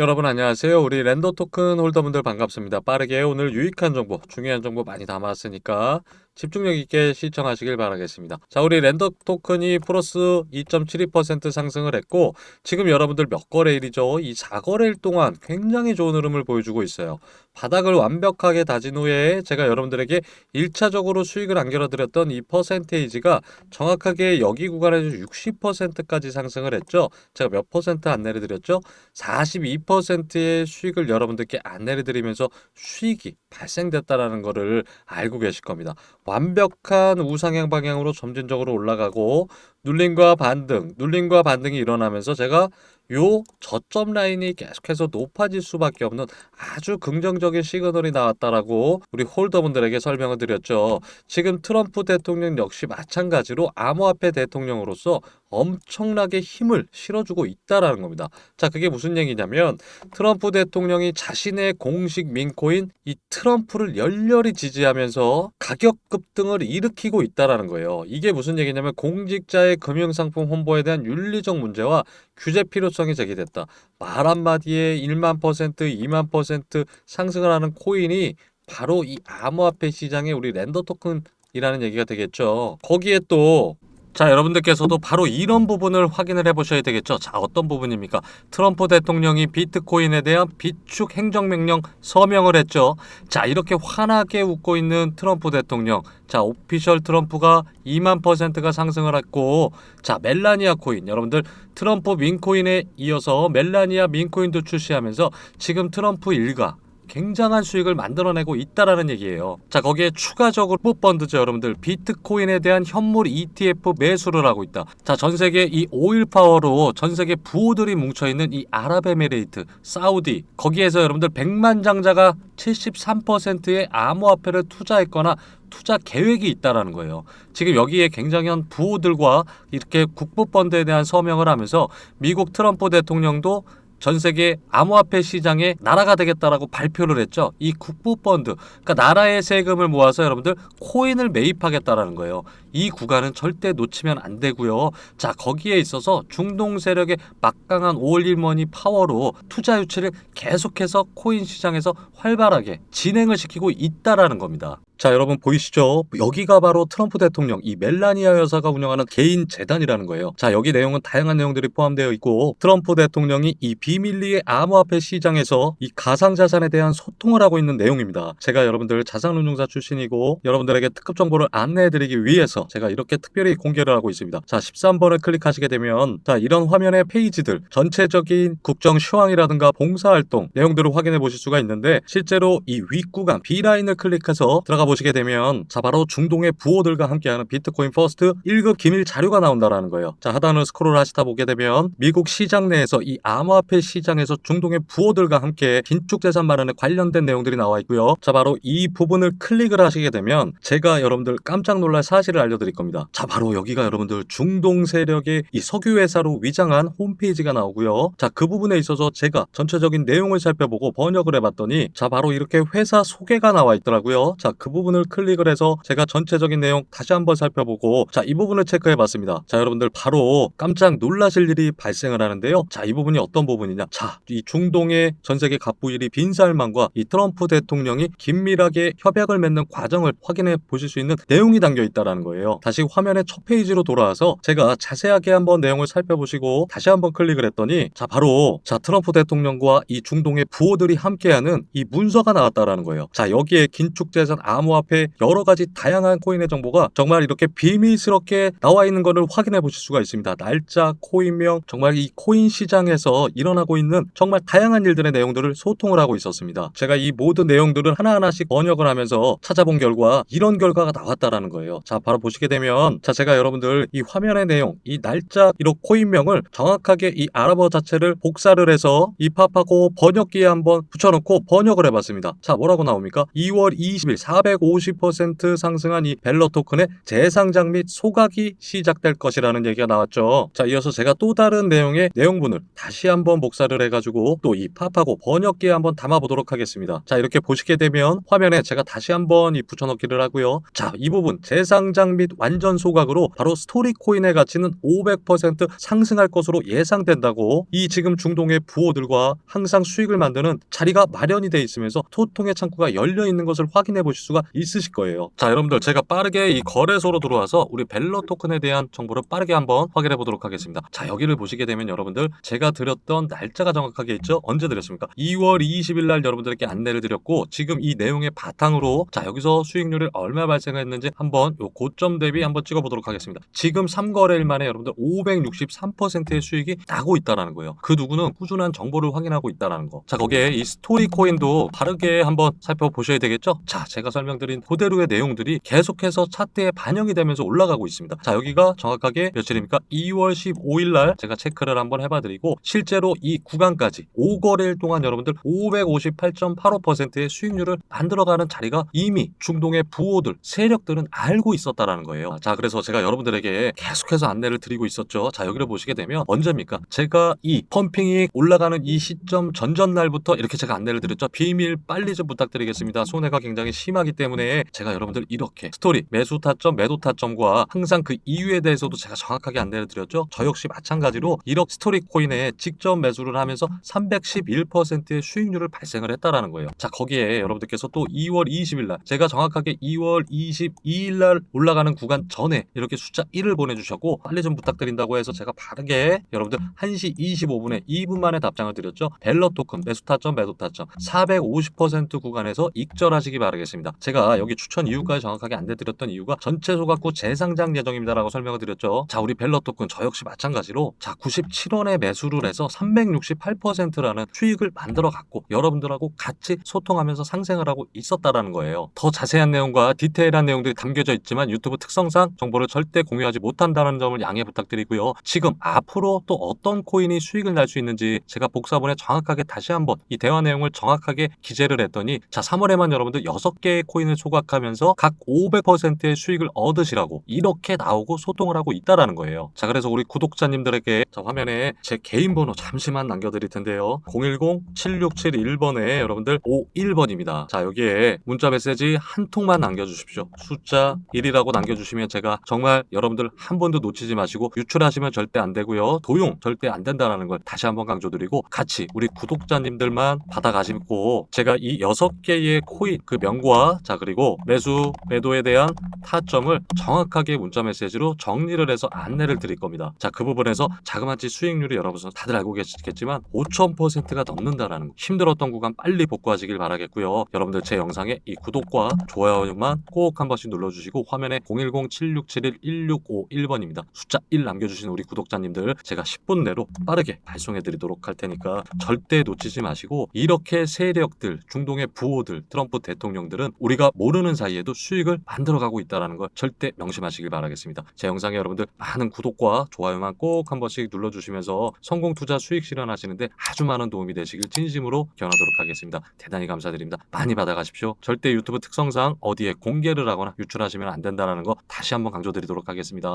여러분 안녕하세요. 우리 랜더 토큰 홀더분들 반갑습니다. 빠르게 오늘 유익한 정보, 중요한 정보 많이 담았으니까 집중력 있게 시청하시길 바라겠습니다. 자, 우리 랜더 토큰이 플러스 2.72% 상승을 했고 지금 여러분들 몇 거래일이죠? 이 4거래일 동안 굉장히 좋은 흐름을 보여주고 있어요. 바닥을 완벽하게 다진 후에 제가 여러분들에게 1차적으로 수익을 안겨드렸던 이 퍼센테이지가 정확하게 여기 구간에서 60%까지 상승을 했죠. 제가 몇 퍼센트 안 내려드렸죠? 42%의 수익을 여러분들께 안 내려드리면서 수익이 발생됐다라는 거를 알고 계실 겁니다. 완벽한 우상향 방향으로 점진적으로 올라가고 눌림과 반등, 눌림과 반등이 일어나면서 제가 요 저점 라인이 계속해서 높아질 수밖에 없는 아주 긍정적인 시그널이 나왔다라고 우리 홀더분들에게 설명을 드렸죠. 지금 트럼프 대통령 역시 마찬가지로 암호화폐 대통령으로서 엄청나게 힘을 실어주고 있다라는 겁니다. 자, 그게 무슨 얘기냐면 트럼프 대통령이 자신의 공식 민코인 이 트럼프를 열렬히 지지하면서 가격 급등을 일으키고 있다라는 거예요. 이게 무슨 얘기냐면 공직자의 금융상품 홍보에 대한 윤리적 문제와 규제 필요성이 제기됐다. 말 한마디에 1만 퍼센트, 2만 퍼센트 상승을 하는 코인이 바로 이 암호화폐 시장의 우리 랜더 토큰이라는 얘기가 되겠죠. 거기에 또 자, 여러분들께서도 바로 이런 부분을 확인을 해 보셔야 되겠죠. 자, 어떤 부분입니까? 트럼프 대통령이 비트코인에 대한 비축 행정명령 서명을 했죠. 자, 이렇게 환하게 웃고 있는 트럼프 대통령. 자, 오피셜 트럼프가 2만 퍼센트가 상승을 했고, 자, 멜라니아 코인. 여러분들 트럼프 민코인에 이어서 멜라니아 민코인도 출시하면서 지금 트럼프 일가 굉장한 수익을 만들어내고 있다라는 얘기예요. 자 거기에 추가적으로 펀드죠 여러분들 비트코인에 대한 현물 ETF 매수를 하고 있다. 자 전 세계 이 오일 파워로 전 세계 부호들이 뭉쳐 있는 이 아랍에미레이트, 사우디 거기에서 여러분들 백만장자가 73%의 암호화폐를 투자했거나 투자 계획이 있다라는 거예요. 지금 여기에 굉장한 부호들과 이렇게 국부 펀드에 대한 서명을 하면서 미국 트럼프 대통령도 전 세계 암호화폐 시장에 나라가 되겠다라고 발표를 했죠. 이 국부 펀드, 그러니까 나라의 세금을 모아서 여러분들 코인을 매입하겠다라는 거예요. 이 구간은 절대 놓치면 안 되고요. 자, 거기에 있어서 중동 세력의 막강한 올일머니 파워로 투자 유치를 계속해서 코인 시장에서 활발하게 진행을 시키고 있다라는 겁니다. 자, 여러분 보이시죠? 여기가 바로 트럼프 대통령 이 멜라니아 여사가 운영하는 개인 재단이라는 거예요. 자, 여기 내용은 다양한 내용들이 포함되어 있고 트럼프 대통령이 이 비밀리의 암호화폐 시장에서 이 가상 자산에 대한 소통을 하고 있는 내용입니다. 제가 여러분들 자산운용사 출신이고 여러분들에게 특급 정보를 안내해 드리기 위해서 제가 이렇게 특별히 공개를 하고 있습니다. 자, 13번을 클릭하시게 되면 자, 이런 화면의 페이지들 전체적인 국정 시황이라든가 봉사활동 내용들을 확인해 보실 수가 있는데 실제로 이 윗구간 B라인을 클릭해서 들어가 보시게 되면 자 바로 중동의 부호들과 함께하는 비트코인 퍼스트 1급 기밀 자료가 나온다라는 거예요. 자 하단을 스크롤 하시다 보게 되면 미국 시장 내에서 이 암호화폐 시장에서 중동의 부호들과 함께 긴축 재산 마련에 관련된 내용들이 나와 있고요. 자 바로 이 부분을 클릭을 하시게 되면 제가 여러분들 깜짝 놀랄 사실을 알려드릴 겁니다. 자 바로 여기가 여러분들 중동 세력의 이 석유 회사로 위장한 홈페이지가 나오고요. 자 그 부분에 있어서 제가 전체적인 내용을 살펴보고 번역을 해봤더니 자 바로 이렇게 회사 소개가 나와 있더라고요. 자그 부분 을 클릭을 해서 제가 전체적인 내용 다시 한번 살펴보고 자 이 부분을 체크해 봤습니다. 자 여러분들 바로 깜짝 놀라실 일이 발생을 하는데요. 자 이 부분이 어떤 부분이냐 자 이 중동의 전 세계 갑부일이 빈살만과 이 트럼프 대통령이 긴밀하게 협약을 맺는 과정을 확인해 보실 수 있는 내용이 담겨 있다라는 거예요. 다시 화면의 첫 페이지로 돌아와서 제가 자세하게 한번 내용을 살펴보시고 다시 한번 클릭을 했더니 자 바로 자 트럼프 대통령과 이 중동의 부호들이 함께하는 이 문서가 나왔다라는 거예요. 자 여기에 긴축재산 암호 화폐 여러 가지 다양한 코인의 정보가 정말 이렇게 비밀스럽게 나와 있는 것을 확인해 보실 수가 있습니다. 날짜, 코인명, 정말 이 코인 시장에서 일어나고 있는 정말 다양한 일들의 내용들을 소통을 하고 있었습니다. 제가 이 모든 내용들을 하나하나씩 번역을 하면서 찾아본 결과 이런 결과가 나왔다라는 거예요. 자, 바로 보시게 되면 자, 제가 여러분들 이 화면의 내용, 이 날짜, 이런 코인명을 정확하게 이 아랍어 자체를 복사를 해서 입합하고 번역기에 한번 붙여놓고 번역을 해봤습니다. 자, 뭐라고 나옵니까? 2월 20일 450% 상승한 이 벨러 토큰의 재상장 및 소각이 시작될 것이라는 얘기가 나왔죠. 자, 이어서 제가 또 다른 내용의 내용분을 다시 한번 복사를 해가지고 또 입합하고 번역기에 한번 담아보도록 하겠습니다. 자, 이렇게 보시게 되면 화면에 제가 다시 한번 이 붙여넣기를 하고요. 자, 이 부분 재상장 및 완전 소각으로 바로 스토리 코인의 가치는 500% 상승할 것으로 예상된다고 이 지금 중동의 부호들과 항상 수익을 만드는 자리가 마련이 돼 있으면서 소통의 창구가 열려 있는 것을 확인해 보실 수가 있으실 거예요. 자, 여러분들 제가 빠르게 이 거래소로 들어와서 우리 벨러 토큰에 대한 정보를 빠르게 한번 확인해 보도록 하겠습니다. 자, 여기를 보시게 되면 여러분들 제가 드렸던 날짜가 정확하게 있죠? 언제 드렸습니까? 2월 20일 날 여러분들에게 안내를 드렸고 지금 이 내용의 바탕으로 자, 여기서 수익률이 얼마 발생했는지 한번 요 고점 대비 한번 찍어 보도록 하겠습니다. 지금 3거래일 만에 여러분들 563%의 수익이 나고 있다라는 거예요. 그 누구는 꾸준한 정보를 확인하고 있다라는 거. 자, 거기에 이 스토리 코인도 바르게 한번 살펴보셔야 되겠죠? 자, 제가 설명 드린 그대로의 내용들이 계속해서 차트에 반영이 되면서 올라가고 있습니다. 자, 여기가 정확하게 며칠입니까? 2월 15일 날 제가 체크를 한번 해봐 드리고 실제로 이 구간까지 5거래일 동안 여러분들 558.85%의 수익률을 만들어가는 자리가 이미 중동의 부호들, 세력들은 알고 있었다라는 거예요. 자, 그래서 제가 여러분들에게 계속해서 안내를 드리고 있었죠. 자, 여기를 보시게 되면 언제입니까? 제가 이 펌핑이 올라가는 이 시점 전전 날부터 이렇게 제가 안내를 드렸죠. 비밀 빨리 좀 부탁드리겠습니다. 손해가 굉장히 심하기 때문에 제가 여러분들 이렇게 스토리 매수 타점, 매도 타점과 항상 그 이유에 대해서도 제가 정확하게 안내를 드렸죠. 저 역시 마찬가지로 1억 스토리 코인에 직접 매수를 하면서 311%의 수익률을 발생을 했다라는 거예요. 자, 거기에 여러분들께서 또 2월 20일 날 제가 정확하게 2월 22일 날 올라가는 구간 전에 이렇게 숫자 1을 보내 주셨고 빨리 좀 부탁드린다고 해서 제가 바르게 여러분들 1시 25분에 2분 만에 답장을 드렸죠. 벨러 토큰 매수 타점 매도 타점 450% 구간에서 익절하시기 바라겠습니다. 제가 여기 추천 이유까지 정확하게 안내 드렸던 이유가 전체 소각구 재상장 예정입니다라고 설명을 드렸죠. 자, 우리 벨러 토큰 저 역시 마찬가지로 자 97원에 매수를 해서 368%라는 수익을 만들어 갖고 여러분들하고 같이 소통하면서 상생을 하고 있었다라는 거예요. 더 자세한 내용과 디테일한 내용들이 담겨져 있지만 유튜브 특성상 정보를 절대 공유하지 못한다는 점을 양해 부탁드리고요. 지금 앞으로 또 어떤 코인이 수익을 날 수 있는지 제가 복사본에 정확하게 다시 한번 이 대화 내용을 정확하게 기재를 했더니 자 3월에만 여러분들 6개의 코인 을 소각하면서 각 500%의 수익을 얻으시라고 이렇게 나오고 소통을 하고 있다라는 거예요. 자 그래서 우리 구독자님들에게 자 화면에 제 개인 번호 잠시만 남겨드릴 텐데요. 010-7671번에 여러분들 51번입니다. 자 여기에 문자 메시지 한 통만 남겨주십시오. 숫자 1이라고 남겨주시면 제가 정말 여러분들 한 번도 놓치지 마시고 유출하시면 절대 안 되고요. 도용 절대 안 된다라는 걸 다시 한번 강조드리고 같이 우리 구독자님들만 받아가시고 제가 이 여섯 개의 코인 그 명과 자 그리고 매수 매도에 대한 타점을 정확하게 문자 메시지로 정리를 해서 안내를 드릴 겁니다. 자 그 부분에서 자그마치 수익률이 여러분 다들 알고 계시겠지만 5,000%가 넘는다라는 거. 힘들었던 구간 빨리 복구하시길 바라겠고요. 여러분들 제 영상에 이 구독과 좋아요만 꼭 한 번씩 눌러주시고 화면에 010-7671-1651번입니다. 숫자 1 남겨주신 우리 구독자님들 제가 10분 내로 빠르게 발송해 드리도록 할 테니까 절대 놓치지 마시고 이렇게 세력들 중동의 부호들 트럼프 대통령들은 우리가 모르는 사이에도 수익을 만들어가고 있다는 걸 절대 명심하시길 바라겠습니다. 제 영상에 여러분들 많은 구독과 좋아요만 꼭 한 번씩 눌러주시면서 성공 투자 수익 실현하시는데 아주 많은 도움이 되시길 진심으로 기원하도록 하겠습니다. 대단히 감사드립니다. 많이 받아가십시오. 절대 유튜브 특성상 어디에 공개를 하거나 유출하시면 안 된다는 거 다시 한번 강조드리도록 하겠습니다.